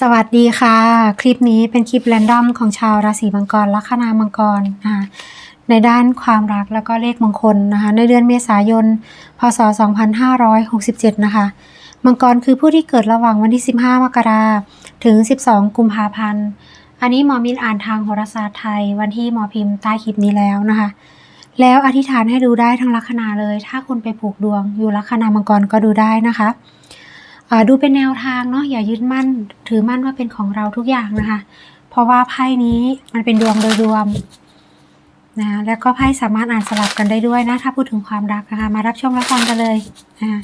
สวัสดีค่ะ คลิปนี้เป็นคลิปแรนดอมของชาวราศีมังกรลัคนามังกรนะคะในด้านความรักแล้วก็เลขมงคลนะคะในเดือนเมษายน พศ 2567 นะคะ มังกรคือผู้ที่เกิดระหว่างวันที่ 15 มกราถึง 12 กุมภาพันธ์ อันนี้หมอมินอ่านทางโหราศาสตร์ไทย วันที่หมอพิมพ์ใต้คลิปนี้แล้วนะคะ แล้วอธิษฐานให้ดูได้ทั้งลัคนาเลย ถ้าคุณไปผูกดวงอยู่ลัคนามังกรก็ดูได้นะคะ ดูเป็นแนวทางเนาะอย่ายึดมั่น ถือมั่นว่าเป็นของเราทุกอย่างนะคะ เพราะว่าไพ่นี้มันเป็นดวงโดยรวมนะแล้วก็ไพ่สามารถอ่านสลับกันได้ด้วยนะ ถ้าพูดถึงความรักนะคะมารับชมรับฟังกันเลยนะคะ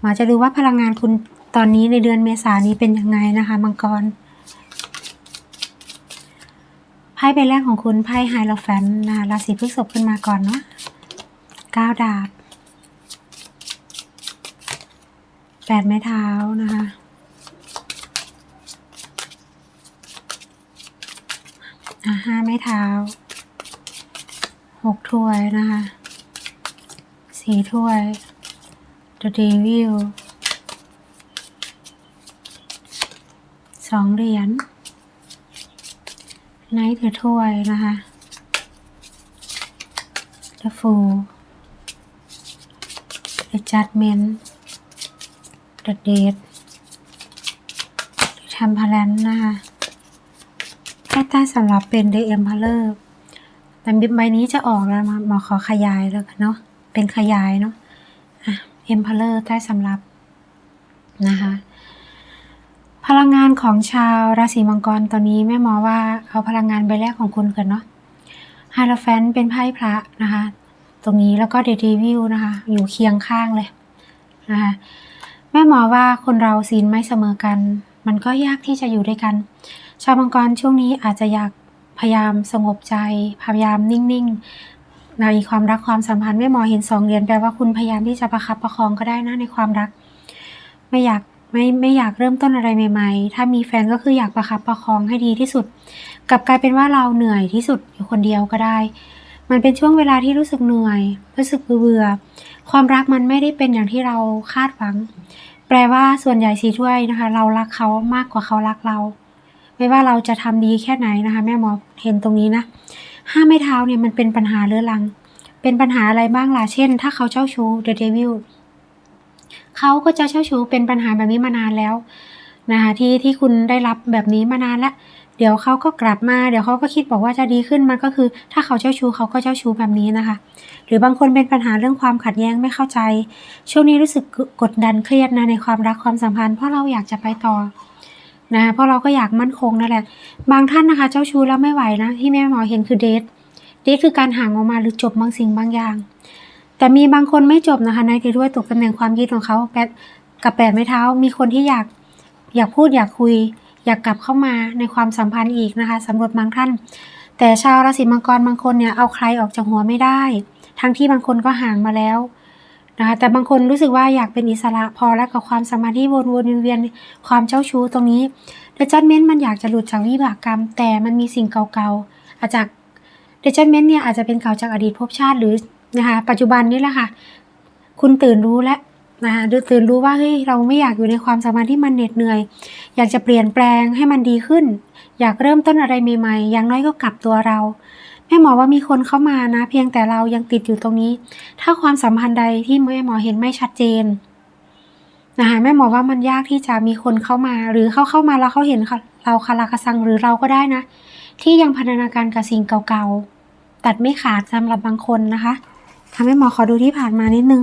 หมาจะดูว่าพลังงานคุณตอนนี้ในเดือนเมษานี้เป็นยังไงนะคะมังกรไพ่ใบแรกของคุณไพ่ไฮโลแฟนนะราศีพฤษภขึ้นมาก่อนเนาะเก้าดาบ แปดไม้เท้านะคะอะห้าไม้เท้าหกถ้วยนะคะสี่ถ้วย The Devil สองเหรียญไนท์ถือถ้วยนะคะ The Fool The Judgment The Date ทำพลันนะคะไพ่ใต้สำหรับเป็น The Emperor แต่ใบนี้จะออกแล้วมาหมอขอขยายแล้วกันเนาะ เป็นขยายเนาะอะ Emperor ใต้สำหรับนะคะ พลังงานของชาวราศีมังกรตอนนี้แม่หมอว่าเอาพลังงานใบแรกของคุณกันเนาะฮาราแฟนเป็นไพ่พระนะคะ ตรงนี้แล้วก็เดดวิลนะคะ อยู่เคียงข้างเลยนะคะ แม่หมอว่าคนเราศีลไม่เสมอกัน มันก็ยากที่จะอยู่ด้วยกัน ชาวมังกรช่วงนี้อาจจะอยากพยายามสงบใจ พยายามนิ่งๆ ในความรักความสัมพันธ์แม่หมอเห็นสองเหรียญแปลว่าคุณพยายามที่จะประคับประคองก็ได้นะในความรัก ไม่อยากไม่ไม่อยากเริ่มต้นอะไรใหม่ ๆ ถ้ามีแฟนก็คืออยากประคับประคองให้ดีที่สุด กลับกลายเป็นว่าเราเหนื่อยที่สุดอยู่คนเดียวก็ได้ มันเป็นช่วงเวลาที่รู้สึกเหนื่อย รู้สึกเบื่อ ความรักมันไม่ได้เป็นอย่างที่เราคาดหวัง แปลว่าส่วนใหญ่สีถ้วยนะคะ เรารักเขามากกว่าเขารักเรา ไม่ว่าเราจะทำดีแค่ไหนนะคะ แม่หมอเห็นตรงนี้นะ ห้าไม้เท้าเนี่ยมันเป็นปัญหาเรื้อรัง เป็นปัญหาอะไรบ้างล่ะ เช่น ถ้าเขาเจ้าชู้ The Devil เขาก็จะเจ้าชู้เป็นปัญหาแบบนี้มานานแล้วนะคะที่ที่คุณได้รับแบบนี้มานานแล้ว เดี๋ยวเขาก็กลับมา เดี๋ยวเขาก็คิดบอกว่าจะดีขึ้นมันก็คือ ถ้าเขาเจ้าชู้เขาก็เจ้าชู้แบบนี้นะคะ หรือบางคนเป็นปัญหาเรื่องความขัดแย้งไม่เข้าใจ ช่วงนี้รู้สึกกดดันเครียดนะในความรักความสัมพันธ์เพราะเราอยากจะไปต่อนะเพราะเราก็อยากมั่นคงนั่นแหละ บางท่านนะคะ เจ้าชู้แล้วไม่ไหวนะ ที่แม่หมอเห็นคือเดทเดทคือการห่างออกมาหรือจบบางสิ่งบางอย่าง แต่มีบางคนไม่จบนะคะในที่ด้วยตกตำแหน่งความคิดของเขาแปดกับแปดไม้เท้า มีคนที่อยากอยากพูดอยากคุย อยากกลับเข้ามาในความสัมพันธ์อีกนะคะสำหรับบางท่าน แต่ชาวราศีมังกรบางคนเนี่ยเอาใครออกจากหัวไม่ได้ ทั้งที่บางคนก็ห่างมาแล้วนะคะแต่บางคนรู้สึกว่าอยากเป็นอิสระพอแล้วกับความสมาธิวนวนๆเวียนความเจ้าชู้ตรงนี้เดจัดเมนต์มันอยากจะหลุดจากวิบากกรรม แต่มันมีสิ่งเก่าๆอาจจะเดจัดเมนต์เนี่ยอาจจะเป็นเก่าจากอดีตภพชาติหรือนะคะปัจจุบันนี่แหละค่ะ คุณตื่นรู้แล้ว นะคะตื่นรู้ว่าเฮ้ยเราไม่อยากอยู่ในความสัมพันธ์ที่มันเหน็ดเหนื่อย อยากจะเปลี่ยนแปลงให้มันดีขึ้น อยากเริ่มต้นอะไรใหม่ๆ อย่างน้อยก็กลับตัวเราแม่หมอว่ามีคนเข้ามานะ เพียงแต่เรายังติดอยู่ตรงนี้ ถ้าความสัมพันธ์ใดที่แม่หมอเห็นไม่ชัดเจนนะคะแม่หมอว่ามันยากที่จะมีคนเข้ามา หรือเขาเข้ามาแล้วเขาเห็นเราคาราคาซังหรือเราก็ได้นะ ที่ยังพันธนาการกับสิ่งเก่าๆตัดไม่ขาดสำหรับบางคนนะคะทำให้หมอขอดูที่ผ่านมานิดนึง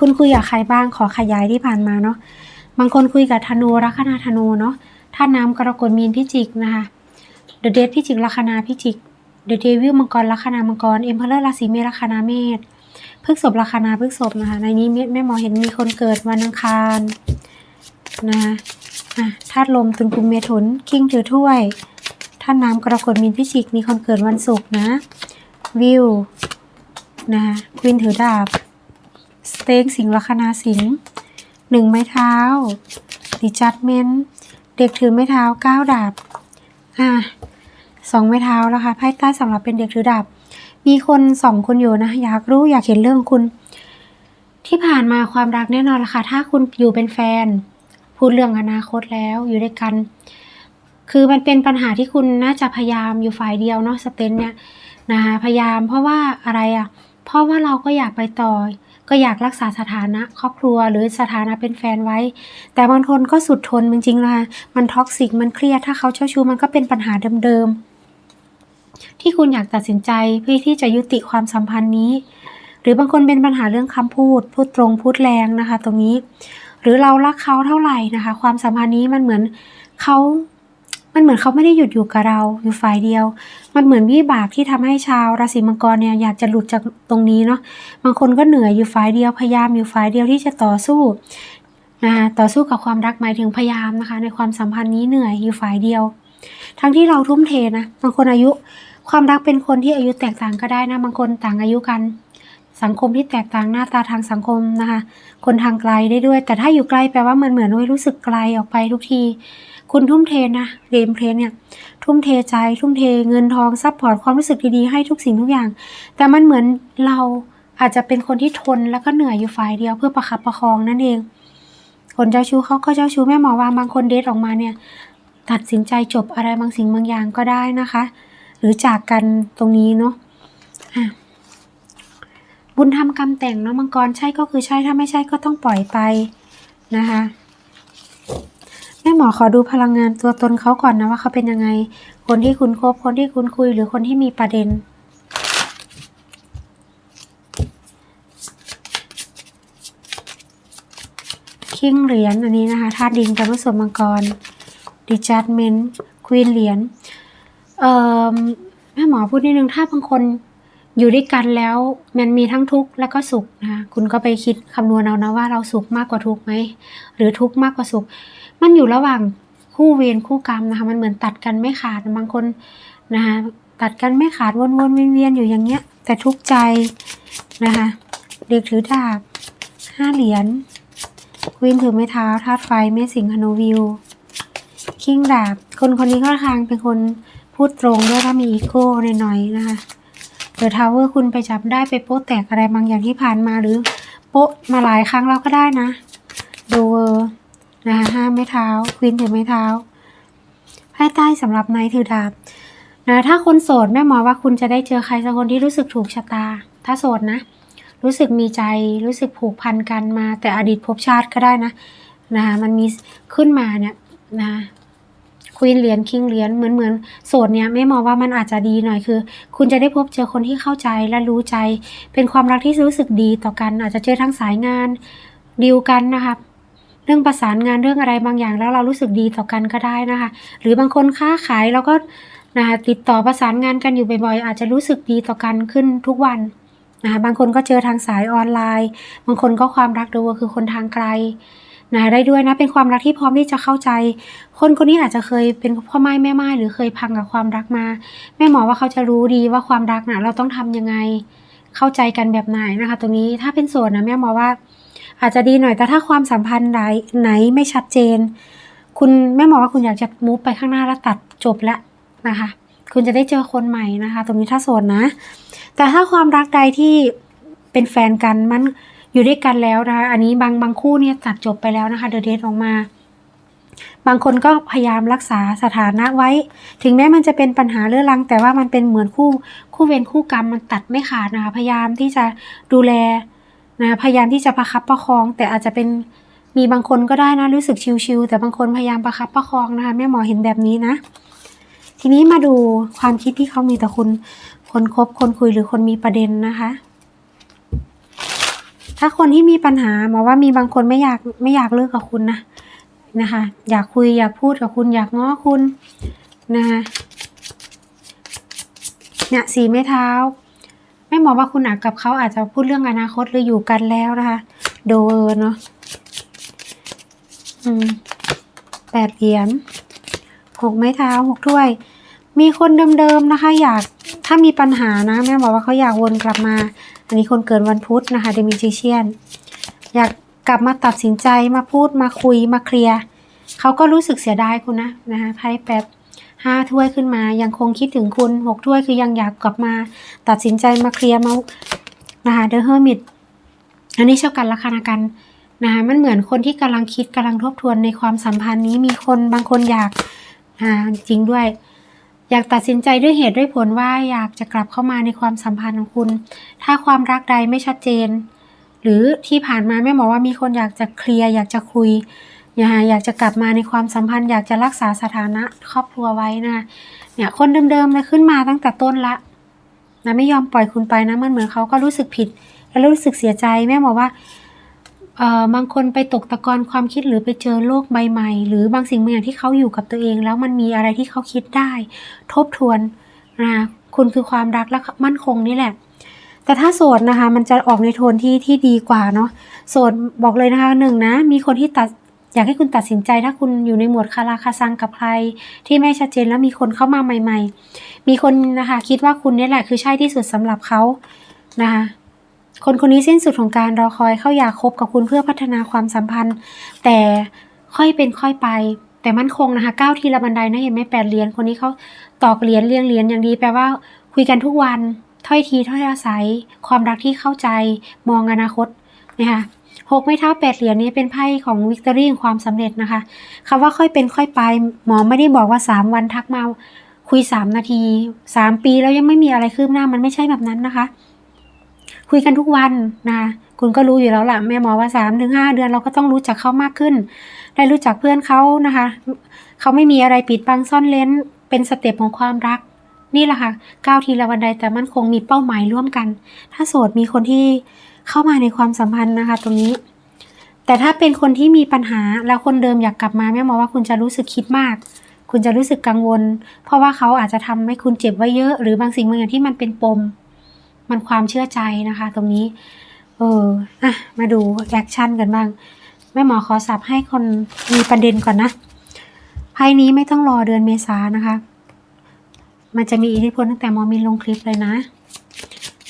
คุณคุยกับใครบ้างขอขยายที่ผ่านมาเนาะบางคนคุยกับธนูลัคนาธนูเนาะท่าน้ำกรกฎมีนพิจิกนะคะเดอะเดทพิจิกลัคนาพิจิกเดอะเดวิลมังกรลัคนามังกรเอ็มเพลเลอร์ราศีเมษลัคนาเมษพฤกษบลัคนาพฤกษบนะคะในนี้แม่หมอเห็นมีคนเกิดวันอังคารนะอะธาตุลมตุลกุมเมถุนคิงถือถ้วยท่าน้ำกรกฎมีนพิจิกมีคนเกิดวันศุกร์นะ วิวนะคะควินถือดาบ สเต็กสิงห์ลัคนาสิงห์หนึ่งไม้เท้าดิจัดเมนเด็กถือไม้เท้าเก้าดาบอะสองไม้เท้าแล้วค่ะไพ่ใต้สำหรับเป็นเด็กถือดาบ มีคนสองคนอยู่นะ อยากรู้อยากเห็นเรื่องคุณ ที่ผ่านมาความรักแน่นอนละค่ะ ถ้าคุณอยู่เป็นแฟน พูดเรื่องอนาคตแล้วอยู่ด้วยกัน คือมันเป็นปัญหาที่คุณน่าจะพยายามอยู่ฝ่ายเดียวเนาะสเตนเนี่ยนะคะพยายามเพราะว่าอะไรอะ่ะ เพราะว่าเราก็อยากไปต่อ ก็อยากรักษาสถานะครอบครัวหรือสถานะเป็นแฟนไว้ แต่บางคนก็สุดทนจริงๆนะมันท็อกซิกมันเครียดถ้าเขาเจ้าชู้มันก็เป็นปัญหาเดิมๆ ที่คุณอยากตัดสินใจเพื่อที่จะยุติความสัมพันธ์นี้ หรือบางคนเป็นปัญหาเรื่องคำพูด พูดตรงพูดแรงนะคะ ตรงนี้ หรือเรารักเขาเท่าไหร่นะคะ ความสัมพันธ์นี้มันเหมือนเขา มันเหมือนเขาไม่ได้หยุดอยู่กับเราอยู่ฝ่ายเดียว มันเหมือนวิบากที่ทำให้ชาวราศีมังกรเนี่ยอยากจะหลุดจากตรงนี้เนาะ บางคนก็เหนื่อยอยู่ฝ่ายเดียวพยายามอยู่ฝ่ายเดียวที่จะต่อสู้นะคะต่อสู้กับความรักหมายถึงพยายามนะคะ ในความสัมพันธ์นี้เหนื่อยอยู่ฝ่ายเดียว ทั้งที่เราทุ่มเทนะ บางคนอายุ ความรักเป็นคนที่อายุแตกต่างก็ได้นะ บางคนต่างอายุกัน สังคมที่แตกต่างหน้าตาทางสังคมนะคะ คนทางไกลได้ด้วย แต่ถ้าอยู่ไกลแปลว่ามันเหมือนว่ารู้สึกไกลออกไปทุกที คุณทุ่มเทนะเรมเพลนเนี่ยทุ่มเทใจ ทุ่มเทเงินทองซัพพอร์ตความรู้สึกดีๆให้ทุกสิ่งทุกอย่าง แต่มันเหมือนเราอาจจะเป็นคนที่ทนแล้วก็เหนื่อยอยู่ฝ่ายเดียวเพื่อประคับประคองนั่นเอง คนเจ้าชู้เขาก็เจ้าชู้แม่หมอวางบางคนเดทออกมาเนี่ยตัดสินใจจบอะไรบางสิ่งบางอย่างก็ได้นะคะ หรือจากกันตรงนี้เนาะะบุญทำกรรมแต่งเนาะมังกรใช่ก็คือใช่ถ้าไม่ใช่ก็ต้องปล่อยไปนะคะ หมอขอดูพลังงานตัวตนเขาก่อนนะว่าเขาเป็นยังไง คนที่คุณคบคนที่คุณคุยหรือคนที่มีประเด็น คิงเหรียญอันนี้นะคะธาตุดินกับผสมมังกรดิจัดเมนควีนเหรียญเอ่อแม่หมอพูดนิดนึงถ้าบางคน อยู่ด้วยกันแล้วมันมีทั้งทุกข์และก็สุขนะคุณก็ไปคิดคำนวณเอานะว่าเราสุขมากกว่าทุกข์ไหมหรือทุกข์มากกว่าสุข มันอยู่ระหว่างคู่เวรคู่กรรมนะคะ มันเหมือนตัดกันไม่ขาดบางคนนะคะตัดกันไม่ขาดวนๆเวียนๆอยู่อย่างเงี้ย แต่ทุกข์ใจนะคะเด็กถือดาบห้าเหรียญควีนถือไม้เท้าธาตุไฟเมษสิงห์ฮนูวิวคิงดาบคนคนนี้ก็ทางเป็นคนพูดตรงด้วยถ้ามีอีโก้หน่อยๆนะคะ เดอะทาวเวอร์คุณไปจับได้ไปโป๊ะแตกอะไรบางอย่างที่ผ่านมาหรือโป๊ะมาหลายครั้งแล้วก็ได้นะโดเวอร์นะคะห้าไม้เท้าควีนถือไม้เท้าไพ่ใต้สำหรับนท์ถือดาบนะถ้าคนโสดแม่หมอว่าคุณจะได้เจอใครสักคนที่รู้สึกถูกชะตา ถ้าโสดนะ รู้สึกมีใจรู้สึกผูกพันกันมา แต่อดีตภพชาติก็ได้นะนะคะมันมีขึ้นมาเนี่ยนะ ควีนเหรียญคิงเหรียญเหมือนเหมือนโสดเนี่ยไม่มองว่ามันอาจจะดีหน่อยคือ คุณจะได้พบเจอคนที่เข้าใจและรู้ใจ เป็นความรักที่รู้สึกดีต่อกัน อาจจะเจอทั้งสายงานดีลกันนะคะเรื่องประสานงานเรื่องอะไรบางอย่างแล้วเรารู้สึกดีต่อกันก็ได้นะคะ หรือบางคนค้าขายแล้วก็นะคะติดต่อประสานงานกันอยู่บ่อยๆอาจจะรู้สึกดีต่อกันขึ้นทุกวันนะคะบางคนก็เจอทางสายออนไลน์ บางคนก็ความรักดูคือคนทางไกล นะได้ด้วยนะ เป็นความรักที่พร้อมที่จะเข้าใจ คนคนนี้อาจจะเคยเป็นพ่อไม้แม่ไม้หรือเคยพังกับความรักมา แม่หมอว่าเขาจะรู้ดีว่าความรักนะเราต้องทำยังไง เข้าใจกันแบบไหนนะคะ ตรงนี้ถ้าเป็นโสดนะแม่หมอว่า อาจจะดีหน่อยแต่ถ้าความสัมพันธ์ไหนไหนไม่ชัดเจน คุณแม่หมอว่าคุณอยากจะมูฟไปข้างหน้าแล้วตัดจบแล้วนะคะ คุณจะได้เจอคนใหม่นะคะ ตรงนี้ถ้าโสดนะ แต่ถ้าความรักใดที่เป็นแฟนกันมัน อยู่ด้วยกันแล้วนะคะ อันนี้บางบางคู่เนี่ยตัดจบไปแล้วนะคะเดอะเดทออกมา บางคนก็พยายามรักษาสถานะไว้ ถึงแม้มันจะเป็นปัญหาเรื้อรัง แต่ว่ามันเป็นเหมือนคู่คู่เวรคู่กรรมมันตัดไม่ขาดนะคะพยายามที่จะดูแลนะพยายามที่จะประคับประคอง แต่อาจจะเป็นมีบางคนก็ได้นะรู้สึกชิวๆแต่บางคนพยายามประคับประคองนะคะแม่หมอเห็นแบบนี้นะ ทีนี้มาดูความคิดที่เขามีต่อคุณคนคบคนคุยหรือคนมีประเด็นนะคะ ถ้าคนที่มีปัญหาหมอว่ามีบางคนไม่อยากไม่อยากเลิกกับคุณนะนะคะ อยากคุยอยากพูดกับคุณ อยากง้อคุณนะคะเนี่ยสีไม้เท้า ไม่มอว่าคุณอาจกับเขาอาจจะพูดเรื่องอนาคตหรืออยู่กันแล้วนะคะ โดเออเนาะอืมแปดเหรียญหกไม้เท้าหกถ้วย มีคนเดิมๆนะคะ อยากถ้ามีปัญหานะ แม่บอกว่าเขาอยากวนกลับมา อันนี้คนเกิดวันพุธนะคะเดมิจิเชียน อยากกลับมาตัดสินใจมาพูดมาคุยมาเคลียร์เขาก็รู้สึกเสียดายคุณนะนะคะไพ่แป๊บห้าถ้วยขึ้นมายังคงคิดถึงคุณหกถ้วยคือยังอยากกลับมา ตัดสินใจมาเคลียร์มานะคะเดอะเฮอร์มิตอันนี้เช่ากันลัคานากันนะคะมันเหมือนคนที่กำลังคิดกำลังทบทวนในความสัมพันธ์นี้มีคนบางคนอยากอ่าจริงด้วย อยากตัดสินใจด้วยเหตุด้วยผลว่าอยากจะกลับเข้ามาในความสัมพันธ์ของคุณ ถ้าความรักใดไม่ชัดเจน หรือที่ผ่านมาแม่หมอว่ามีคนอยากจะเคลียร์อยากจะคุยนะคะอยากจะกลับมาในความสัมพันธ์ อยากจะรักษาสถานะครอบครัวไว้นะเนี่ยคนเดิมๆเลยขึ้นมาตั้งแต่ต้นละนะไม่ยอมปล่อยคุณไปนะมันเหมือนเขาก็รู้สึกผิด และรู้สึกเสียใจแม่บอกว่า เอ่อบางคนไปตกตะกอนความคิดหรือไปเจอโลกใบใหม่ หรือบางสิ่งบางอย่างที่เขาอยู่กับตัวเอง แล้วมันมีอะไรที่เขาคิดได้ ทบทวนนะคุณคือความรักและมั่นคงนี่แหละ แต่ถ้าโสดนะคะ มันจะออกในโทนที่ที่ดีกว่าเนาะโสดบอกเลยนะคะหนึ่งนะ มีคนที่ตัดอยากให้คุณตัดสินใจถ้าคุณอยู่ในหมวดคาราคาซังกับใคร ที่ไม่ชัดเจนแล้วมีคนเข้ามาใหม่ ๆ มีคนนะคะ คิดว่าคุณนี่แหละคือใช่ที่สุดสำหรับเขานะคะ คนคนนี้สิ้นสุดของการรอคอยเข้าอยากคบกับคุณเพื่อพัฒนาความสัมพันธ์ แต่ค่อยเป็นค่อยไป แต่มั่นคงนะคะก้าวทีละบันไดนะเห็นไหมแปดเหรียญคนนี้เขาตอกเหรียญเรียงเหรียญอย่างดีแปลว่าคุยกันทุกวันถ้อยทีถ้อยอาศัย ความรักที่เข้าใจมองอนาคตนะคะหกไม้เท้าแปดเหรียญนี้เป็นไพ่ของวิกตอรี่ความสำเร็จนะคะคำว่าค่อยเป็นค่อยไปหมอไม่ได้บอกว่าสามวันทักมาคุยสามนาทีสามปีแล้วยังไม่มีอะไรคืบหน้ามันไม่ใช่แบบนั้นนะคะ คุยกันทุกวันนะคะคุณก็รู้อยู่แล้วล่ะแม่หมอว่าสามถึงห้าเดือนเราก็ต้องรู้จักเขามากขึ้น ได้รู้จักเพื่อนเขานะคะ เขาไม่มีอะไรปิดบังซ่อนเลนเป็นสเต็ปของความรัก นี่แหละค่ะก้าวทีละวันใดแต่มันคงมีเป้าหมายร่วมกัน ถ้าโสดมีคนที่เข้ามาในความสัมพันธ์นะคะ ตรงนี้ แต่ถ้าเป็นคนที่มีปัญหาแล้วคนเดิมอยากกลับมาแม่หมอว่าคุณจะรู้สึกคิดมาก คุณจะรู้สึกกังวล เพราะว่าเขาอาจจะทำให้คุณเจ็บไว้เยอะ หรือบางสิ่งบางอย่างที่มันเป็นปม มันความเชื่อใจนะคะ ตรงนี้ เอออะมาดูแอคชั่นกันบ้างแม่หมอขอสับให้คนมีประเด็นก่อนนะไพ่นี้ไม่ต้องรอเดือนเมษานะคะ มันจะมีอิทธิพลตั้งแต่หมอมินลงคลิปเลยนะ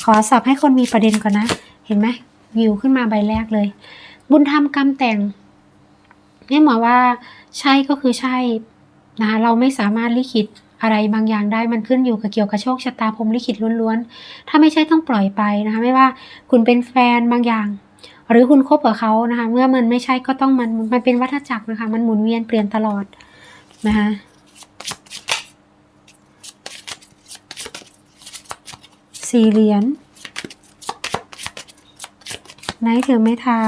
ขอสับให้คนมีประเด็นก่อนนะ เห็นไหมวิวขึ้นมาใบแรกเลย บุญธรรมกรรมแต่งแม่หมอว่าใช่ก็คือใช่นะคะเราไม่สามารถลิขิต อะไรบางอย่างได้มันขึ้นอยู่กับเกี่ยวกับโชคชะตาพรมลิขิตล้วนๆ ถ้าไม่ใช่ต้องปล่อยไปนะคะ ไม่ว่าคุณเป็นแฟนบางอย่าง หรือคุณคบกับเขานะคะ เมื่อมันไม่ใช่ก็ต้องมันมันเป็นวัฏจักรนะคะ มันหมุนเวียนเปลี่ยนตลอดนะคะสี่เหรียญไนท์ถือไม้เท้า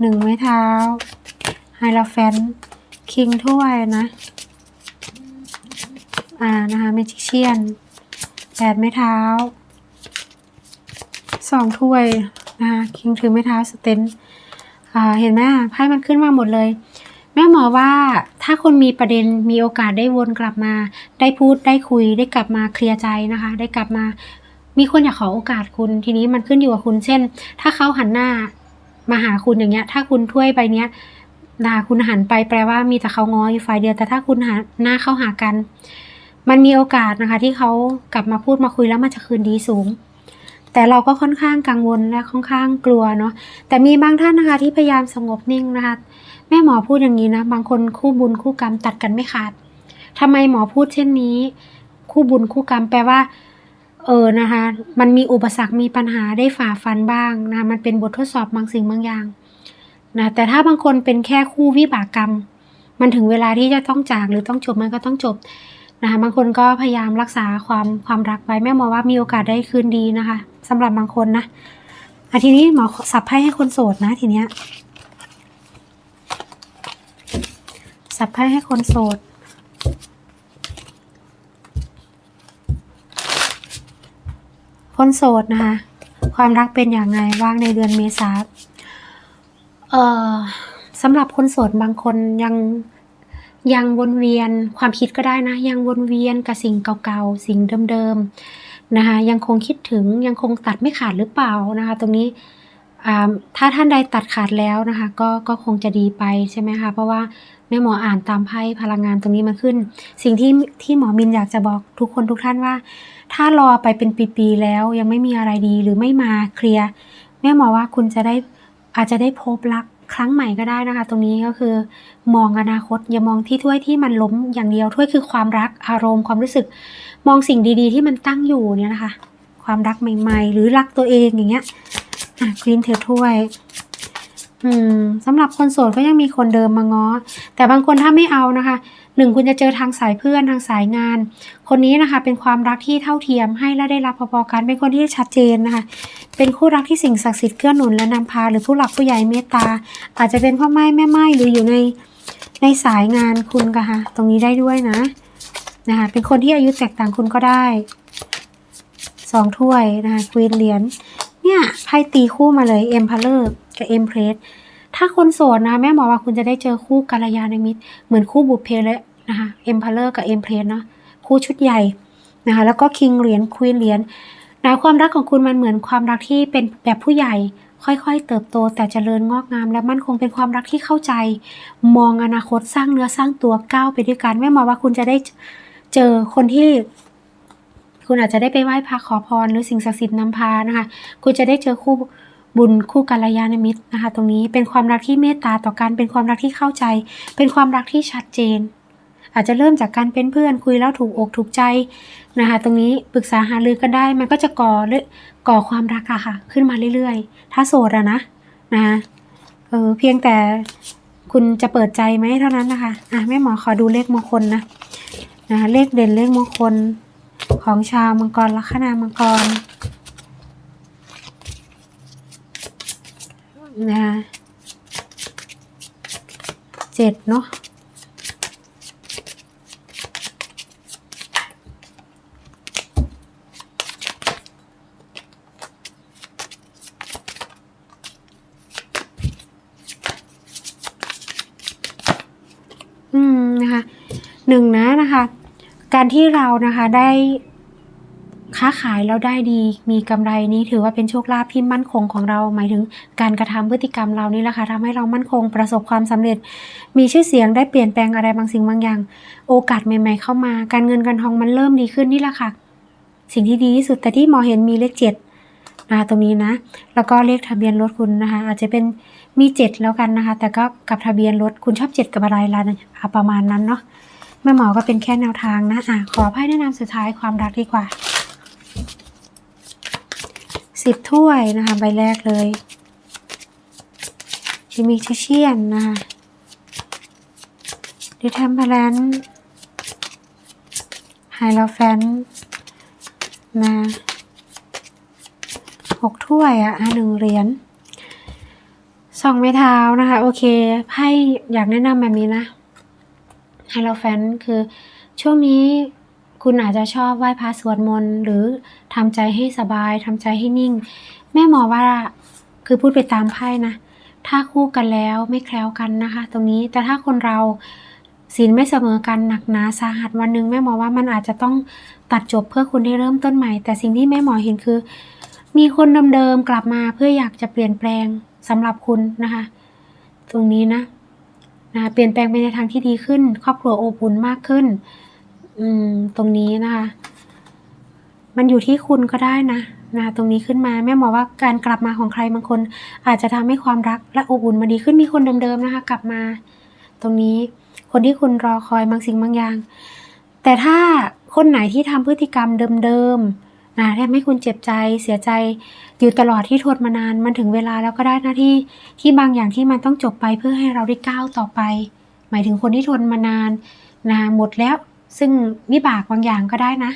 หนึ่งไม้เท้าไฮลาแฟนคิงถ้วยนะ อ่านะคะเมจิเชียนแปดไม้เท้าสองถ้วยนะคะคิงถือไม้เท้าสเตนเห็นไหมไพ่มันขึ้นมาหมดเลย แม่หมอว่าถ้าคนมีประเด็นมีโอกาสได้วนกลับมา ได้พูดได้คุยได้กลับมาเคลียร์ใจนะคะ ได้กลับมามีคนอยากขอโอกาสคุณทีนี้มันขึ้นอยู่กับคุณเช่น ถ้าเขาหันหน้ามาหาคุณอย่างเงี้ย ถ้าคุณถ้วยใบเนี้ยนะคุณหันไปแปลว่ามีแต่เขาง้ออยู่ฝ่ายเดียวแต่ถ้าคุณหันหน้าเข้าหากัน มันมีโอกาสนะคะ ที่เขากลับมาพูดมาคุยแล้วมันจะคืนดีสูง แต่เราก็ค่อนข้างกังวลและค่อนข้างกลัวเนาะแต่มีบางท่านนะคะ ที่พยายามสงบนิ่งนะคะ แม่หมอพูดอย่างนี้นะ บางคนคู่บุญคู่กรรมตัดกันไม่ขาดทำไมหมอพูดเช่นนี้ คู่บุญคู่กรรมแปลว่าเออนะคะ มันมีอุปสรรคมีปัญหาได้ฝ่าฟันบ้างนะมันเป็นบททดสอบบางสิ่งบางอย่างนะแต่ถ้าบางคนเป็นแค่คู่วิบากกรรม มันถึงเวลาที่จะต้องจากหรือต้องจบมันก็ต้องจบ นะคะบางคนก็พยายามรักษาความความรักไว้แม่หมอว่ามีโอกาสได้คืนดีนะคะสำหรับบางคนนะอะทีนี้หมอสับไพ่ให้คนโสดนะทีเนี้ยสับไพ่ให้คนโสดคนโสดนะคะ ความรักเป็นอย่างไงว่างในเดือนเมษาเอ่อสำหรับคนโสดบางคนยัง ยังวนเวียนความคิดก็ได้นะ ยังวนเวียนกับสิ่งเก่าๆ สิ่งเดิมๆนะคะยังคงคิดถึงยังคงตัดไม่ขาดหรือเปล่านะคะ ตรงนี้ถ้าท่านใดตัดขาดแล้วนะคะ ก็ก็คงจะดีไปใช่ไหมคะเพราะว่าแม่หมออ่านตามไพ่พลังงานตรงนี้มาขึ้น สิ่งที่ที่หมอมินอยากจะบอกทุกคนทุกท่านว่า ถ้ารอไปเป็นปีๆแล้วยังไม่มีอะไรดีหรือไม่มาเคลียร์แม่หมอว่าคุณจะได้อาจจะได้พบรัก ครั้งใหม่ก็ได้นะคะ ตรงนี้ก็คือ มองอนาคตอย่ามองที่ถ้วยที่มันล้มอย่างเดียวถ้วยคือความรักอารมณ์ความรู้สึก มองสิ่งดีๆ ที่มันตั้งอยู่เนี่ยนะคะ ความรักใหม่ ๆ หรือรักตัวเองอย่างเงี้ยอะควีนเธอถ้วยอืมสำหรับคนโสดก็ยังมีคนเดิมมาง้อ แต่บางคนถ้าไม่เอานะคะหนึ่งคุณจะเจอทางสายเพื่อนทางสายงาน คนนี้นะคะ เป็นความรักที่เท่าเทียมให้และได้รับพอๆกันเป็นคนที่ชัดเจนนะคะ เป็นคู่รักที่สิ่งศักดิ์สิทธิ์เกื้อหนุนและนำพาหรือผู้หลักผู้ใหญ่เมตตา อาจจะเป็นพ่อไม้แม่ไม้หรืออยู่ในในสายงานคุณก็ค่ะตรงนี้ได้ด้วยนะนะคะเป็นคนที่อายุแตกต่างคุณก็ได้สองถ้วยนะคะควีนเหรียญเนี่ยไพ่ตีคู่มาเลยเอ็มพาเลอร์กับเอ็มเพรสถ้าคนโสดนะแม่หมอว่าคุณจะได้เจอคู่กัลยาณมิตร เหมือนคู่บุพเพเลยนะคะเอ็มพาเลอร์กับเอ็มเพรสเนาะคู่ชุดใหญ่นะคะแล้วก็คิงเหรียญควีนเหรียญ นะความรักของคุณมันเหมือนความรักที่เป็นแบบผู้ใหญ่ ค่อยๆ เติบโตแต่เจริญงอกงาม และมั่นคงเป็นความรักที่เข้าใจ มองอนาคตสร้างเนื้อสร้างตัวก้าวไปด้วยกันไม่มาว่าคุณจะได้เจอคนที่คุณอาจจะได้ไปไหว้พระขอพรหรือสิ่งศักดิ์สิทธิ์นำพานะคะ คุณจะได้เจอคู่บุญคู่กัลยาณมิตรนะคะ ตรงนี้เป็นความรักที่เมตตาต่อกันเป็นความรักที่เข้าใจ เป็นความรักที่ชัดเจน อาจจะเริ่มจากการเป็นเพื่อนคุยแล้วถูกอกถูกใจนะคะตรงนี้ปรึกษาหารือกันได้มันก็จะก่อเรื่อก่อความรักอะค่ะ ขึ้นมาเรื่อยๆ ถ้าโสดอะนะนะเออเพียงแต่คุณจะเปิดใจไหมเท่านั้นนะคะอะแม่หมอขอดูเลขมงคลนะนะคะเลขเด่นเลขมงคลของชาวมังกรลัคนามังกรนะคะเจ็ดเนาะ อืมนะคะ หนึ่งนะนะคะ การที่เรานะคะได้ค้าขายแล้วได้ดีมีกำไรนี้ถือว่าเป็นโชคลาภที่มั่นคงของเราหมายถึงการกระทำพฤติกรรมเรานี่แหละค่ะทำให้เรามั่นคงประสบความสำเร็จ มีชื่อเสียงได้เปลี่ยนแปลงอะไรบางสิ่งบางอย่าง โอกาสใหม่ ๆ เข้ามา การเงินการทองมันเริ่มดีขึ้นนี่แหละค่ะ สิ่งที่ดีที่สุดแต่ที่หมอเห็นมีเลขเจ็ดนะคะตรงนี้นะ แล้วก็เลขทะเบียนรถคุณนะคะ อาจจะเป็นมีเจ็ดแล้วกันนะคะ แต่ก็กับทะเบียนรถคุณชอบเจ็ดกับอะไรล่ะอะประมาณนั้นเนาะ ม่หมอก็เป็นแค่แนวทางนะอะขอไพ่แนะนำสุดท้ายความรักดีกว่าสิบถ้วยนะคะใบแรกเลยจิมีชิเชียนนะคะดิเทมเพลนไฮโลแฟนนะหกถ้วยอะอะหนึ่งเหรียญสองไม้เท้านะคะ โอเคไพ่อยากแนะนำแบบนี้นะ ไฮโลแฟนคือช่วงนี้คุณอาจจะชอบไหว้พระสวดมนต์หรือทำใจให้สบายทำใจให้นิ่ง แม่หมอว่าคือพูดไปตามไพ่นะ ถ้าคู่กันแล้วไม่แคล้วกันนะคะ ตรงนี้แต่ถ้าคนเราศีลไม่เสมอกันหนักหนาสาหัสวันหนึ่งแม่หมอว่ามันอาจจะต้องตัดจบเพื่อคุณได้เริ่มต้นใหม่ แต่สิ่งที่แม่หมอเห็นคือ มีคนเดิมๆกลับมาเพื่ออยากจะเปลี่ยนแปลงสำหรับคุณนะคะ ตรงนี้นะ นะเปลี่ยนแปลงไปในทางที่ดีขึ้น ครอบครัวอบอุ่นมากขึ้น อืมตรงนี้นะคะ มันอยู่ที่คุณก็ได้นะนะตรงนี้ขึ้นมาแม่หมอว่าการกลับมาของใครบางคน อาจจะทำให้ความรักและอบอุ่นมันดีขึ้นมีคนเดิมๆนะคะ กลับมา ตรงนี้คนที่คุณรอคอยบางสิ่งบางอย่าง แต่ถ้าคนไหนที่ทำพฤติกรรมเดิมๆ นะทำให้คุณเจ็บใจเสียใจอยู่ตลอดที่ทนมานานมันถึงเวลาแล้วก็ได้หน้าที่ที่บางอย่างที่มันต้องจบไปเพื่อให้เราได้ก้าวต่อไป หมายถึงคนที่ทนมานานนะหมดแล้วซึ่งวิบากบางอย่างก็ได้นะ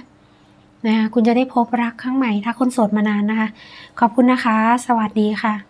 นะคะคุณจะได้พบรักครั้งใหม่ถ้าคนโสดมานานนะคะ ขอบคุณนะคะ สวัสดีค่ะ